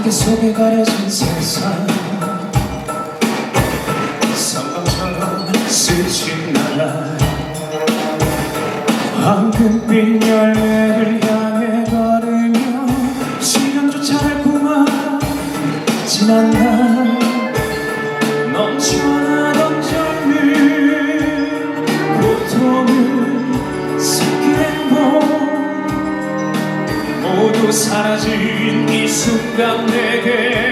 안개 속에 가려진 세상. 선방처럼 스친 나라 황금빛 열매를 향해 걸으며 시간조차 알고만 지난 날 넘쳐나 내게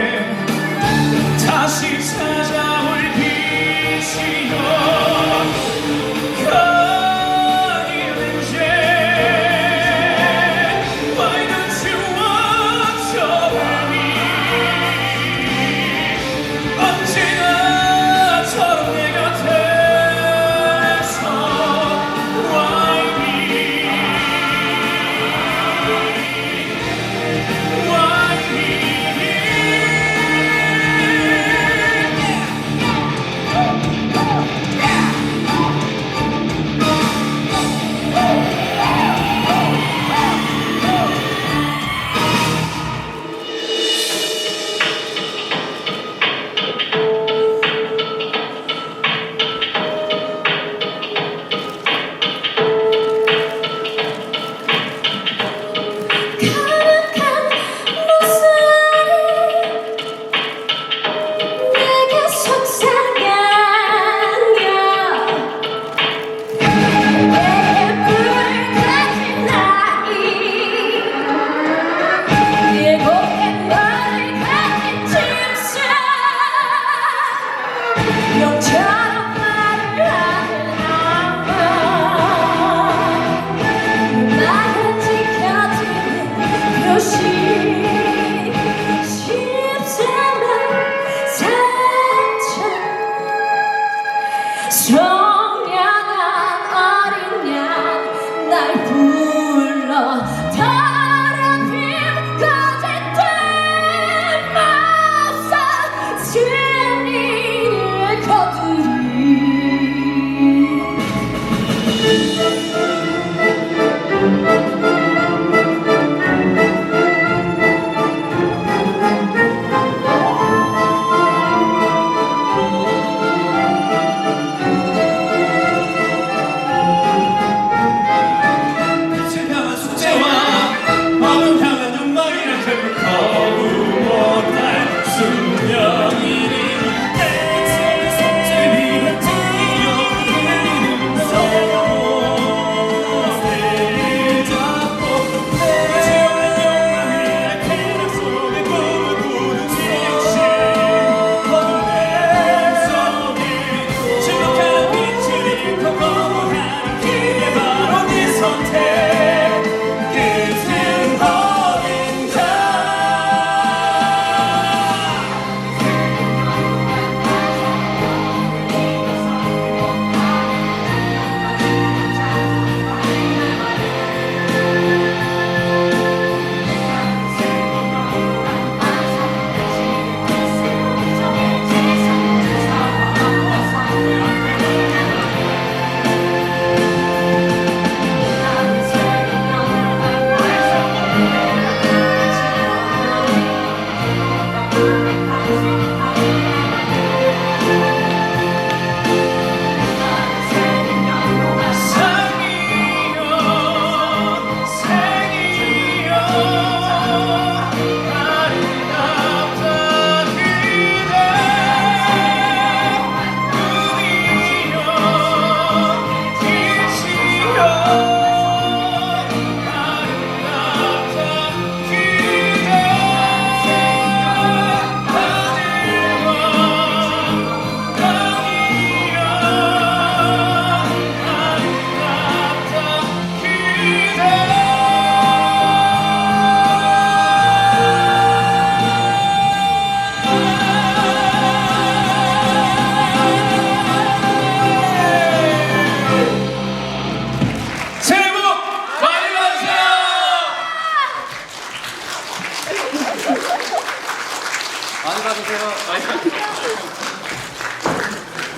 많이 받으세요.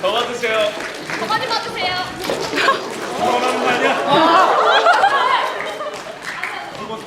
더 받으세요. 더 많이 받으세요. 원하는 거 아니야? 이번.